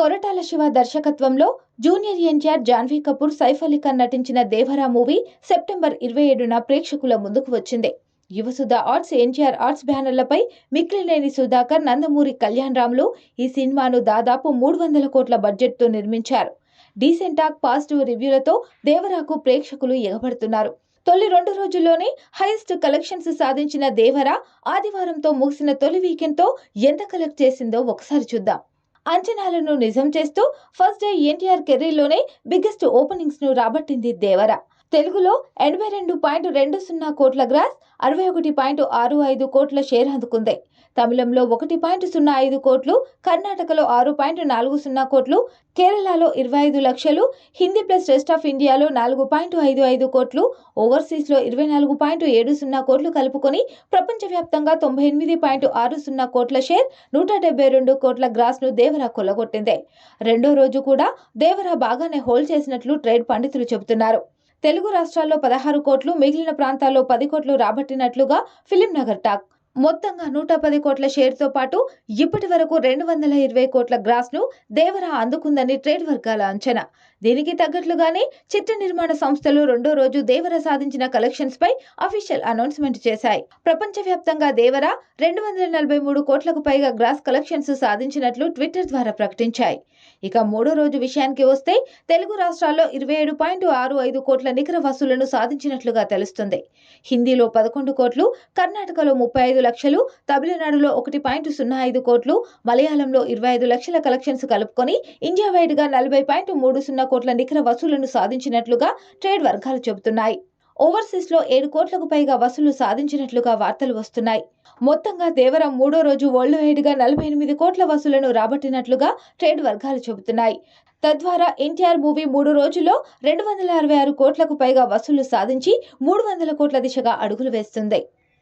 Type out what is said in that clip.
కొరటాల శివ దర్శకత్వంలో జూనియర్ ఎన్టీఆర్ జాన్వీ కపూర్ సైఫ్ అలీ ఖాన్ నటించిన Devara movie September ఇరవై ఏడున ప్రేక్షకుల ముందుకు వచ్చింది. యువసుధ ఆర్ట్స్ ఎన్టీఆర్ ఆర్ట్స్ బ్యానర్లపై మిక్కిలినేని సుధాకర్ నందమూరి కళ్యాణ్ రామ్లు ఈ సినిమాను దాదాపు మూడు వందల కోట్ల బడ్జెట్తో నిర్మించారు. డీసెంట్ టాక్ పాజిటివ్ రివ్యూలతో దేవరాకు ప్రేక్షకులు ఎగబడుతున్నారు. తొలి రెండు రోజుల్లోనే హైయెస్ట్ కలెక్షన్స్ సాధించిన దేవరా ఆదివారంతో ముగిసిన తొలి వీకెండ్తో ఎంత కలెక్ట్ చేసిందో ఒకసారి చూద్దాం. అంచనాలను నిజం చేస్తూ ఫస్ట్ డే ఎన్టీఆర్ కెరీర్లోనే బిగ్గెస్ట్ ఓపెనింగ్స్ను రాబట్టింది దేవర. తెలుగులో ఎనభై రెండు పాయింట్ రెండు సున్నా కోట్ల గ్రాస్ అరవై ఒకటి పాయింట్ ఆరు ఐదు కోట్ల షేర్ అందుకుంది. తమిళంలో ఒకటి పాయింట్ సున్నా ఐదు కోట్లు కర్ణాటకలో ఆరు పాయింట్ నాలుగు సున్నా కోట్లు కేరళలో ఇరవై ఐదు లక్షలు హిందీ ప్లస్ రెస్ట్ ఆఫ్ ఇండియాలో నాలుగు పాయింట్ ఐదు ఐదు కోట్లు ఓవర్సీస్లో ఇరవై నాలుగు పాయింట్ ఏడు సున్నా కోట్లు కలుపుకొని ప్రపంచవ్యాప్తంగా తొంభై ఎనిమిది పాయింట్ ఆరు సున్నా కోట్ల షేర్ నూట డెబ్బై రెండు కోట్ల గ్రాస్ను దేవరా కొల్లగొట్టింది. రెండో రోజు కూడా దేవరా బాగానే హోల్డ్ చేసినట్లు ట్రేడ్ పండితులు చెబుతున్నారు. తెలుగు రాష్ట్రాల్లో పదహారు కోట్లు మిగిలిన ప్రాంతాల్లో పది కోట్లు రాబట్టినట్లుగా ఫిలిం నగర్ టాక్. మొత్తంగా నూట పది కోట్ల షేర్తో పాటు ఇప్పటి వరకు రెండు వందల ఇరవై కోట్ల గ్రాస్ను దేవరా అందుకుందని ట్రేడ్ వర్గాల అంచనా. దీనికి తగ్గట్లుగానే చిత్ర నిర్మాణ సంస్థలు రెండో రోజు దేవర సాధించిన కలెక్షన్స్ పై అఫీషియల్ అనౌన్స్మెంట్ చేశాయి. ప్రపంచవ్యాప్తంగా దేవర రెండు వందల నలభై మూడు కోట్లకు పైగా గ్రాస్ కలెక్షన్స్ సాధించినట్లు ట్విట్టర్ ద్వారా ప్రకటించాయి. ఇక మూడో రోజు విషయానికి వస్తే తెలుగు రాష్ట్రాల్లో ఇరవై ఏడు పాయింట్ ఆరు ఐదు కోట్ల నికర వసూళ్ళను సాధించినట్లుగా తెలుస్తుంది. హిందీలో పదకొండు కోట్లు కర్ణాటకలో ముప్పై ఐదు లక్షలు తమిళనాడులో ఒకటి పాయింట్ సున్నా ఐదు కోట్లు మలయాళంలో ఇరవై ఐదు లక్షల కలెక్షన్స్ కలుపుకొని ఇండియా వైడ్గా నలభై పాయింట్ మూడు సున్నా కోట్ల నికర వసూలను సాధించినట్లుగా ట్రేడ్ వర్గాలు చెబుతున్నాయి. ఓవర్సీస్లో ఏడు కోట్లకు పైగా వసూలు సాధించినట్లుగా వార్తలు వస్తున్నాయి. మొత్తంగా దేవరం మూడో రోజు వరల్డ్ వైడ్గా నలభై ఎనిమిది కోట్ల వసూలను రాబట్టినట్లుగా ట్రేడ్ వర్గాలు చెబుతున్నాయి. తద్వారా ఎన్టీఆర్ మూవీ మూడు రోజుల్లో రెండు వందల అరవై ఆరు కోట్లకు పైగా వసూలు సాధించి మూడు వందల కోట్ల దిశగా అడుగులు వేస్తుంది.